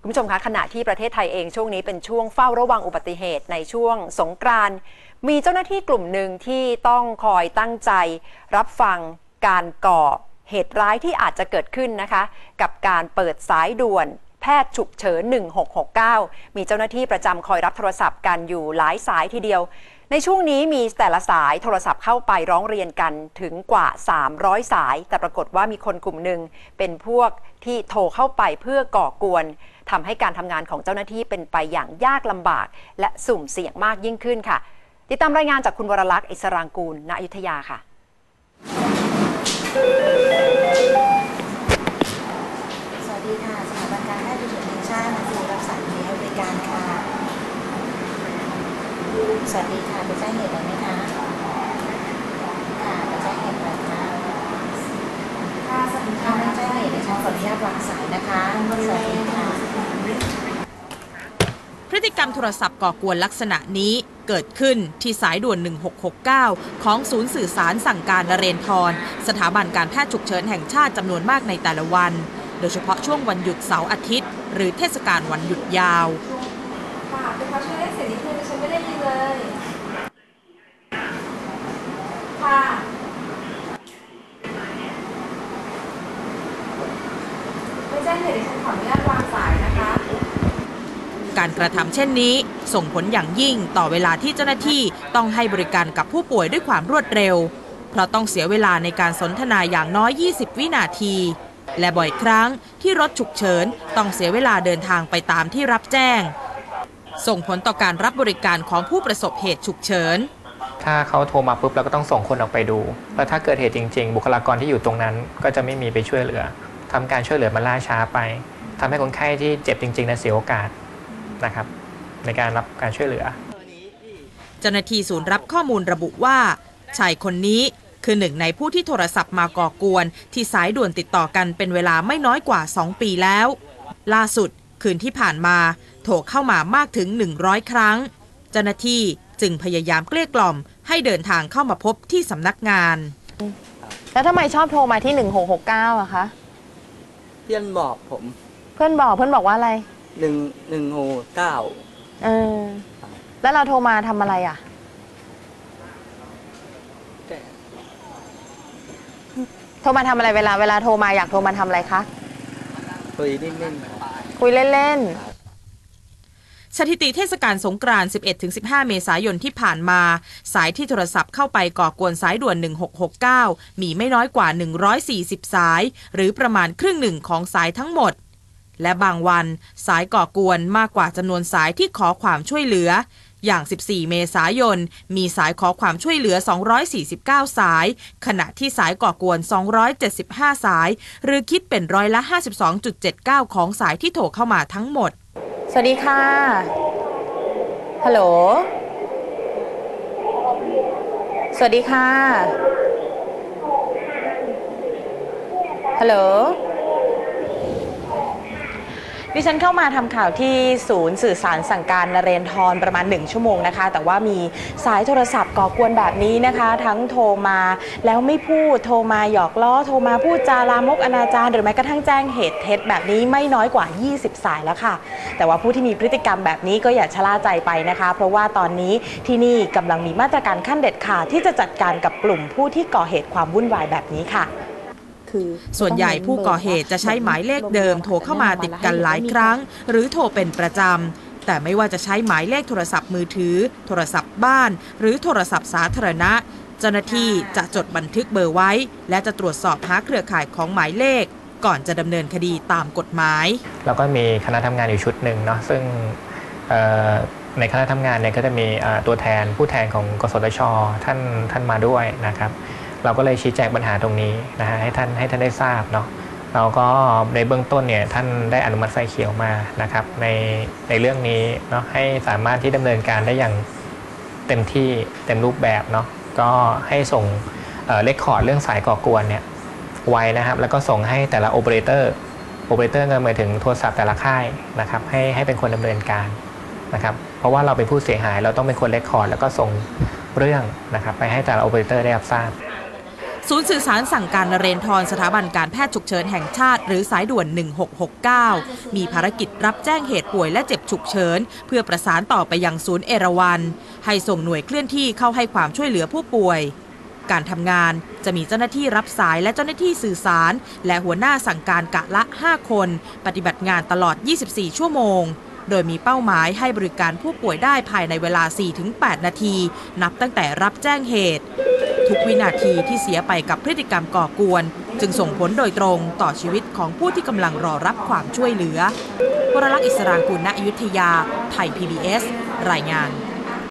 คุณผู้ชมคะขณะที่ประเทศไทยเองช่วงนี้เป็นช่วงเฝ้าระวังอุบัติเหตุในช่วงสงกรานต์มีเจ้าหน้าที่กลุ่มหนึ่งที่ต้องคอยตั้งใจ รับฟังการก่อเหตุร้ายที่อาจจะเกิดขึ้นนะคะ กับการเปิดสายด่วนแพทย์ฉุกเฉิน 1669 มีเจ้าหน้าที่ประจำคอยรับโทรศัพท์กันอยู่หลายสายทีเดียว ในช่วงนี้มีแต่ละสายโทรศัพท์เข้าไปร้องเรียนกันถึงกว่า 300 สาย แต่ปรากฏว่ามีคนกลุ่มหนึ่งเป็นพวกที่โทรเข้าไปเพื่อก่อกวน ทำให้การทำงานของเจ้าหน้าที่เป็นไปอย่างยากลำบาก และสุ่มเสี่ยงมากยิ่งขึ้นค่ะ ติดตามรายงานจากคุณวรลักษณ์อิสรางกูลณอยุธยาค่ะสวัสดีค่ะสถาบันการแพทย์ฉุกเฉินแห่งชาตินำสู่รับสายนี้ให้บริการค่ะ สวัสดีค่ะเป็นแจ้งเหตุอะไรไหมคะ ค่ะเป็นแจ้งเหตุอะไรคะค่ะสวัสดีค่ะเป็นแจ้งเหตุดิฉันขออนุญาตวางสายนะคะสวัสดีค่ะพฤติก รรมโทรศัพท์ก่อกวนลักษณะนี้เกิดขึ้นที่สายด่วน 1669 ของศูนย์สื่อสารสั่งการนเรนทร สถาบันการแพทย์ฉุกเฉินแห่งชาติจำนวนมากในแต่ละวัน โดยเฉพาะช่วงวันหยุดเสาร์อาทิตย์ หรือเทศกาลวันหยุดยาวค่ะเป็นเขาช่วยเลขเสียงนิดนึงฉันไม่ได้ยินเลยค่ะไม่แจ้งเหตุดิฉันขออนุญาตวางสาย การกระทำเช่นนี้ ส่งผลอย่างยิ่งต่อเวลาที่เจ้าหน้าที่ต้องให้บริการกับผู้ป่วยด้วยความรวดเร็ว เพราะต้องเสียเวลาในการสนทนาอย่างน้อย 20 วินาที และบ่อยครั้งที่รถฉุกเฉินต้องเสียเวลาเดินทางไปตามที่รับแจ้ง ส่งผลต่อการรับบริการของผู้ประสบเหตุฉุกเฉินถ้าเขาโทรมาปุ๊บเราก็ต้องส่งคนออกไปดู แล้วถ้าเกิดเหตุจริง ๆ บุคลากรที่อยู่ตรงนั้นก็จะไม่มีไปช่วยเหลือทำการช่วยเหลือมันล่าช้าไปทำให้คนไข้ที่เจ็บจริงๆนะเสียโอกาส นะครับ ในการรับการช่วยเหลือ เจ้าหน้าที่ศูนย์รับข้อมูลระบุว่า ชายคนนี้คือหนึ่งในผู้ที่โทรศัพท์มาก่อกวน ที่สายด่วนติดต่อกันเป็นเวลาไม่น้อยกว่า 2 ปีแล้ว ล่าสุดคืนที่ผ่านมา โทรเข้ามามากถึง 100 ครั้ง เจ้าหน้าที่จึงพยายามเกลี้ยกล่อม ให้เดินทางเข้ามาพบที่สำนักงาน แล้วทำไมชอบโทรมาที่ 1669อะคะ เพื่อนบอกผม เพื่อนบอกเพื่อนบอกว่าอะไร หนึ่งหนึ่งหกเก้าเออ แล้วเราโทรมาทำอะไรอะแต่โทรมาทำอะไรเวลาเวลาโทรมาอยากโทรมาทำอะไรคะ คุยนิ่มๆครับ คุยเล่นสถิติเทศกาลสงกรานต์ 11-15 เมษายนที่ผ่านมา สายที่โทรศัพท์เข้าไปก่อกวนสายด่วน 1669 มีไม่น้อยกว่า 140 สาย หรือประมาณครึ่งหนึ่งของสายทั้งหมด และบางวันสายก่อกวนมากกว่าจำนวนสายที่ขอความช่วยเหลือ อย่าง 14 เมษายน มีสายขอความช่วยเหลือ 249 สาย ขณะที่สายก่อกวน 275 สาย หรือคิดเป็นร้อยละ 52.79 ของสายที่โทรเข้ามาทั้งหมด สวัสดีค่ะ ฮัลโหล สวัสดีค่ะ ฮัลโหล ดิฉันเข้ามาทำข่าวที่ศูนย์สื่อสารสั่งการนเรนทรประมาณ 1 ชั่วโมงนะคะ แต่ว่ามีสายโทรศัพท์ก่อกวนแบบนี้นะคะ ทั้งโทรมาแล้วไม่พูดโทรมาหยอกล้อโทรมาพูดจาลามกอนาจารหรือแม้กระทั่งแจ้งเหตุเท็จแบบนี้ไม่น้อยกว่า 20 สายแล้วค่ะ แต่ว่าผู้ที่มีพฤติกรรมแบบนี้ก็อย่าชะล่าใจไปนะคะ เพราะว่าตอนนี้ที่นี่กำลังมีมาตรการขั้นเด็ดขาดที่จะจัดการกับกลุ่มผู้ที่ก่อเหตุความวุ่นวายแบบนี้ค่ะ คือส่วนใหญ่ผู้ก่อเหตุจะใช้หมายเลขเดิมโทรเข้ามาติดกันหลายครั้ง หรือโทรเป็นประจำ แต่ไม่ว่าจะใช้หมายเลขโทรศัพท์มือถือ โทรศัพท์บ้าน หรือโทรศัพท์สาธารณะ เจ้าหน้าที่จะจดบันทึกเบอร์ไว้ และจะตรวจสอบหาเครือข่ายของหมายเลข ก่อนจะดำเนินคดีตามกฎหมาย แล้วก็มีคณะทำงานอยู่ชุดหนึ่งเนาะซึ่งเอ่อในคณะทำงานเนี่ยก็จะมีอ่าตัวแทนผู้แทนของกสทชท่านท่านมาด้วยนะครับ เราก็เลยชี้แจงปัญหาตรงนี้นะฮะให้ท่านให้ท่านได้ทราบเนาะเราก็ในเบื้องต้นเนี่ยท่านได้อนุมัติไฟเขียวมานะครับ ในในเรื่องนี้เนาะให้สามารถที่ดำเนินการได้อย่างเต็มที่เต็มรูปแบบเนาะก็ให้ส่งเลคคอร์ดเรื่องสายก่อกวนเนี่ยไว้นะครับ แล้วก็ส่งให้แต่ละโอเปอเรเตอร์โอเปอเรเตอร์ก็หมายถึงโทรศัพท์แต่ละค่ายนะครับ ให้ให้เป็นคนดำเนินการนะครับ เพราะว่าเราเป็นผู้เสียหายเราต้องเป็นคนเลคคอร์ดแล้วก็ส่งเรื่องนะครับ ไปให้แต่ละโอเปอเรเตอร์ได้รับทราบ ศูนย์สื่อสารสั่งการนเรนทรสถาบันการแพทย์ฉุกเฉินแห่งชาติ หรือสายด่วน 1669 มีภารกิจรับแจ้งเหตุป่วยและเจ็บฉุกเฉิน เพื่อประสานต่อไปยังศูนย์เอราวัน ให้ส่งหน่วยเคลื่อนที่เข้าให้ความช่วยเหลือผู้ป่วย การทำงานจะมีเจ้าหน้าที่รับสายและเจ้าหน้าที่สื่อสาร และหัวหน้าสั่งการกะละ 5 คน ปฏิบัติงานตลอด 24 ชั่วโมงโดยมีเป้าหมายให้บริการผู้ป่วยได้ภายในเวลา 4-8 นาที นับตั้งแต่รับแจ้งเหตุ ทุกวินาทีที่เสียไปกับพฤติกรรมก่อกวน จึงส่งผลโดยตรงต่อชีวิตของผู้ที่กำลังรอรับความช่วยเหลือวรลักษณ์อิสรางกุลณอยุธยา ไทย PBS รายงาน